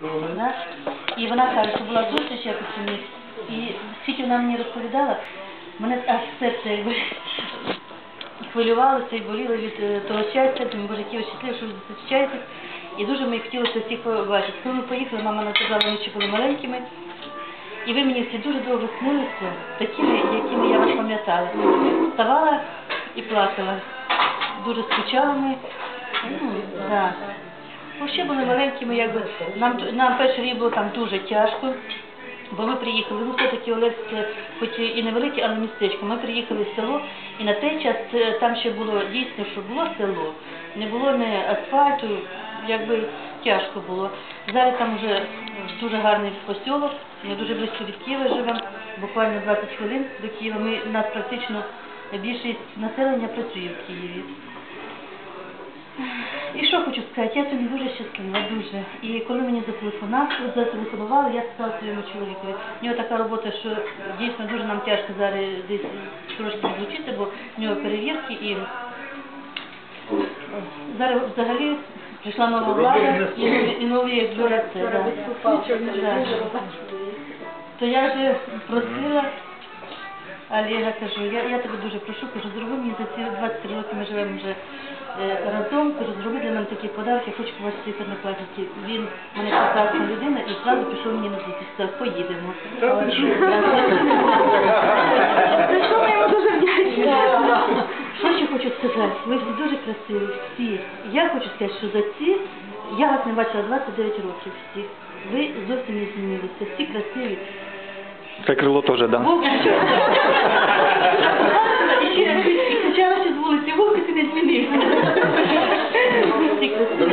Да? І вона каже, що була зустріч якось у них, і скільки вона мені розповідала, мене аж серце якби хвилювалося і боліло від е, того щастя, тому боже, які щасливі, що ви зустрічаєтесь. І дуже мені хотілося всіх побачити. Коли ми поїхали, мама нам сказала, ми ще були маленькими. І ви мені всі дуже довго снилися, такими, якими я вас пам'ятала. Вставала і плакала. Дуже скучала ми. Ну, да. Ну, ще були маленькими, якби нам нам перший рік було там дуже тяжко, бо ми приїхали. Ну, все-таки Олевське, хоч і невелике, але містечко. Ми приїхали в село, і на той час е, там ще було дійсно, що було село, не було ні асфальту, якби тяжко було. Зараз там вже дуже гарний посілок, ми дуже близько від Києва живемо, буквально 20 хвилин до Києва. Ми нас практично більшість населення працює в Києві. І що хочу сказати, я сьогодні дуже щаслива, дуже. І коли мені зателефонували, зателефонували, я сказала своєму чоловікові, в нього така робота, що дійсно дуже нам тяжко зараз десь трошки відлучити, бо в нього перевірки і зараз взагалі прийшла нова влада і, нові- і нові бюрати. Да. Да. То я вже просила Олега, кажу, я, я тебе дуже прошу, кажу, зроби мені за ці 23 роки ми живемо вже разом, кажу, зроби для мене такі подарки, я хочу побачити своїх однокласників. Він мене прекрасна людина і зразу пішов мені на зустріч, сказав, поїдемо. Що ми йому дуже вдячні. Що ще хочу сказати? Ви всі дуже красиві, всі. Я хочу сказати, що за ці, я вас не бачила 29 років всіх. Ви зовсім не змінилися, всі красиві. Це крило теж, да?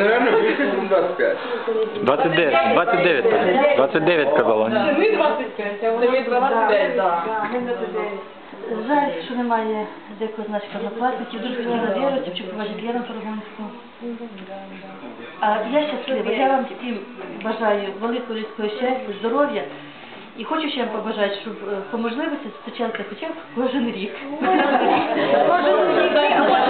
Наверное, більше, ніж 25. 29, 29, 29 казала. Ми 25, а вони 29, так. Жаль, що немає декого з наших однокласників. Дуже хотіла вірити, щоб побачити Лену Торгонську. А я щаслива. Я вам всім бажаю великого людського щастя, здоров'я. І хочу ще вам побажати, щоб е, по можливості зустрічалися хоча б кожен рік. Кожен рік.